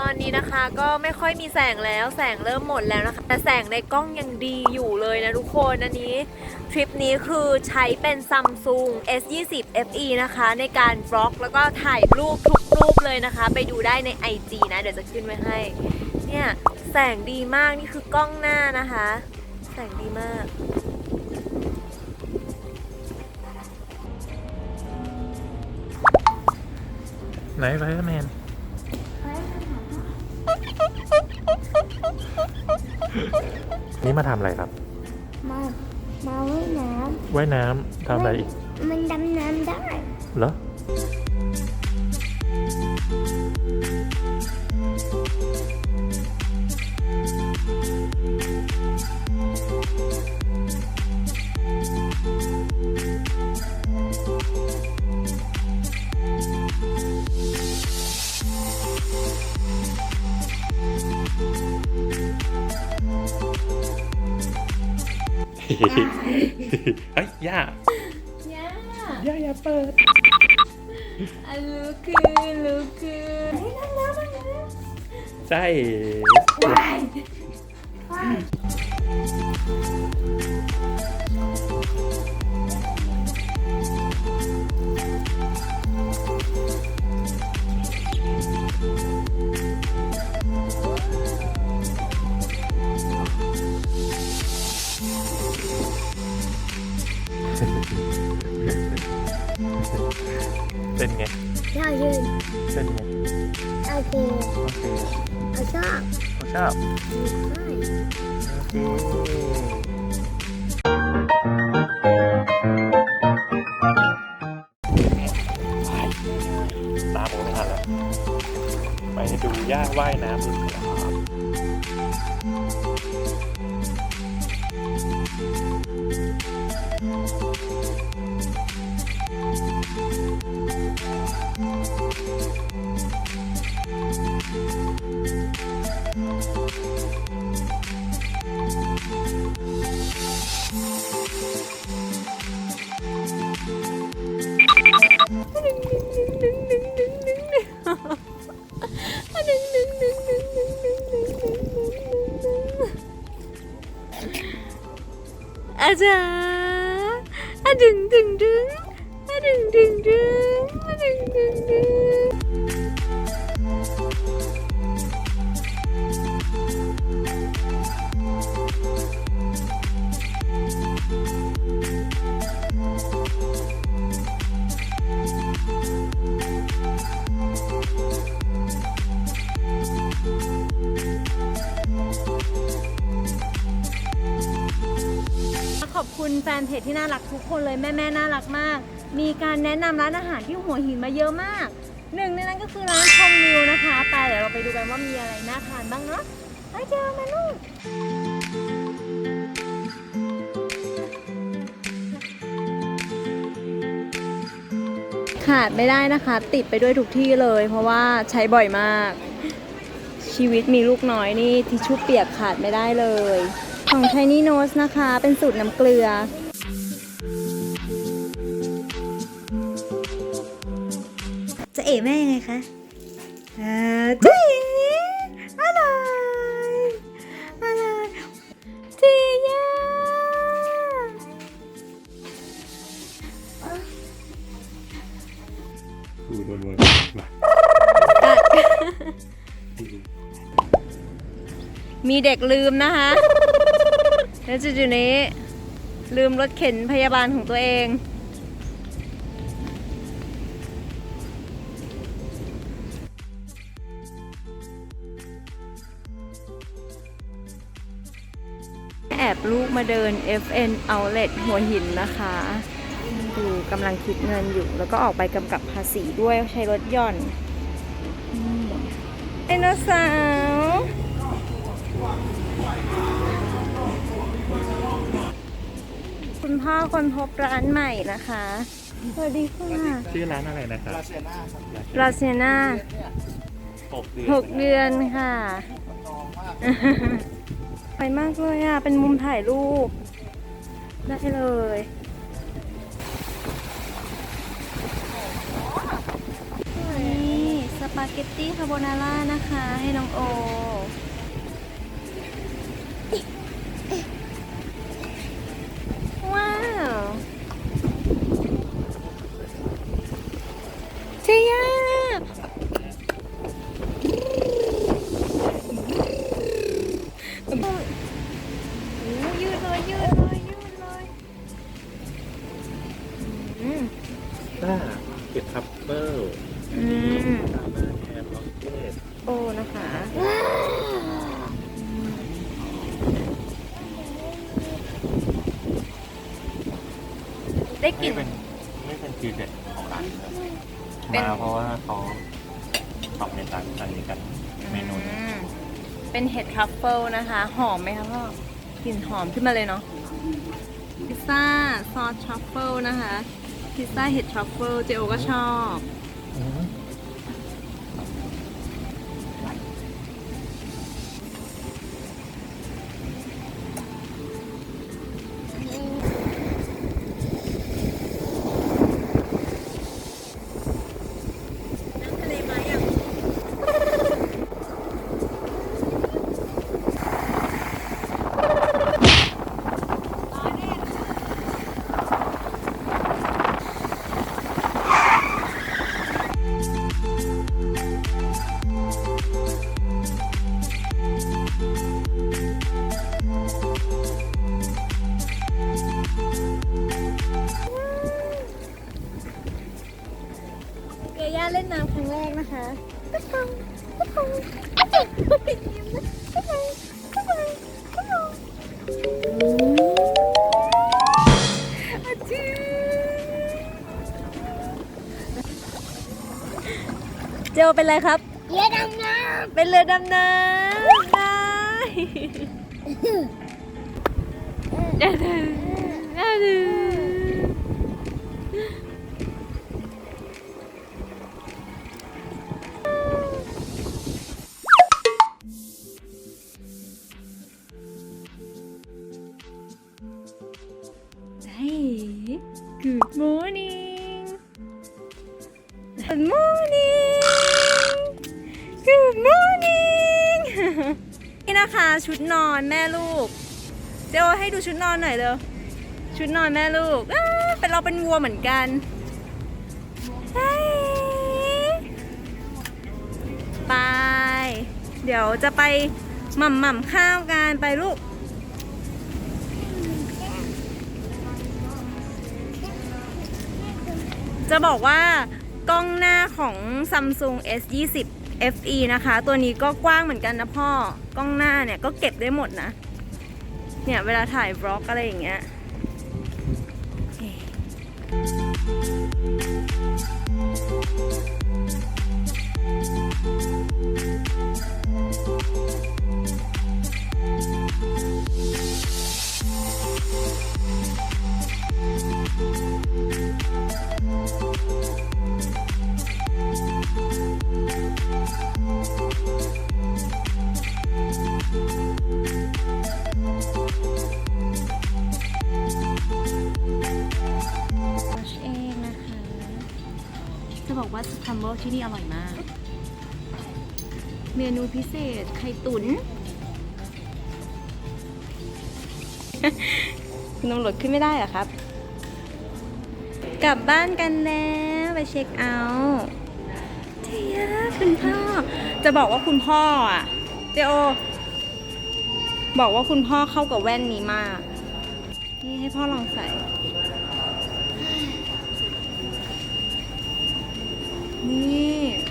ตอนนี้นะคะก็ไม่ค่อยมีแสงแล้วแสงเริ่มหมดแล้วนะคะ แต่แสงในกล้องยังดีอยู่เลยนะทุกคนอันนี้ทริปนี้คือใช้เป็น Samsung S20 FE นะคะ ในการบล็อกแล้วก็ถ่ายรูปทุกรูปเลยนะคะ ไปดูได้ใน IG นะ เดี๋ยวจะขึ้นไว้ให้ เนี่ย แสงดีมากนี่คือกล้องหน้านะคะ แสงดีมาก ไหนไฟแมนนี่มาทำอะไรครับ มา มาว่ายน้ว่ายน้ำทำอะไรอีกำมันดำน้ำได้ เหรอ เฮ้ยย่าย่าย่าอย่าเปิดอะลูกคือลูกคือใช่ เป็นไงเรายืนเป็นไงโอเคโอเคเราชอบผมชอบใช่โอเคตามผมไม่ทันแล้วไปดูย่าว่ายน้ำดูครับ อาจารย์อะ ดึงดึงดึงดึงดึงดึงขอบคุณแฟนเพจที่น่ารักทุกคนเลยแม่แม่น่ารักมาก มีการแนะนำร้านอาหารที่หัวหินมาเยอะมาก หนึ่งในนั้นก็คือร้านชมวิวนะคะไปเดี๋ยวเราไปดูกันว่ามีอะไรน่าทานบ้างเนาะไปเจอมาลูกขาดไม่ได้นะคะ ติดไปด้วยทุกที่เลย เพราะว่าใช้บ่อยมาก ชีวิตมีลูกน้อยนี่ทิชชู่เปียกขาดไม่ได้เลย ของ Tiny Nose นะคะ เป็นสูตรน้ำเกลือ เอ๋แม่ยังไงคะเออจะเอ๋อะไรอะไรเจียาดูวนวนมามีเด็กลืมนะคะ แล้วจุดๆนี้ ลืมรถเข็นพยาบาลของตัวเอง แอบลูกมาเดิน FN Outlet หัวหินนะคะ ดูกำลังคิดเงินอยู่ แล้วก็ออกไปกำกับภาษีด้วยใช้รถหย่อนอืมไดโนเสาร์คุณพ่อคนพบร้านใหม่นะคะ สวัสดีค่ะชื่อร้านอะไรนะครับราเซน่าหกเดือนหกเดือนค่ะ วยมากเลยอะ เป็นมุมถ่ายรูป ได้เลย นี่ สปาเกตตี้คาโบนาร่านะคะ ให้น้องโอ เป็น มาเพราะว่าเขาตอบในร้านร้านนี้กันเมนูนี้อืมเป็นเห็ดทรัฟเฟิลนะคะ หอมไหมคะพ่อกลิ่นหอมขึ้นมาเลยเนาะพิซซ่าซอสทรัฟเฟิลนะคะ พิซซ่าเห็ดทรัฟเฟิลเจโอก็ชอบ อืม เกย่าเล่นน้ำครั้งแรกนะคะเจลเป็นไรครับ เรือดำน้เป็นเรือดำน้ำได้เดี๋ยวๆเดี๋ นะคะ ชุดนอนแม่ลูก เดี๋ยวให้ดูชุดนอนหน่อยเร็วชุดนอนแม่ลูกเป็นเราเป็นวัวเหมือนกันไป เดี๋ยวจะไปหม่ำหม่ำข้าวกันไปลูกจะบอกว่ากล้องหน้าของ Samsung S20 FE นะคะ ตัวนี้ก็กว้างเหมือนกันนะพ่อกล้องหน้าเนี่ยก็เก็บได้หมดนะ เนี่ยเวลาถ่ายบล็อกอะไรอย่างเงี้ยวั จะบอกว่าทัมเบิลที่นี่อร่อยมาก เมนูพิเศษไข่ตุนคุณตำรวจขึ้นไม่ได้เหรอครับ กลับบ้านกันแล้วไปเช็คเอาท์เทียคุณพ่อ จะบอกว่าคุณพ่ออะ เจโอ บอกว่าคุณพ่อเข้ากับแว่นนี้มาก นี่ให้พ่อลองใส่ 你。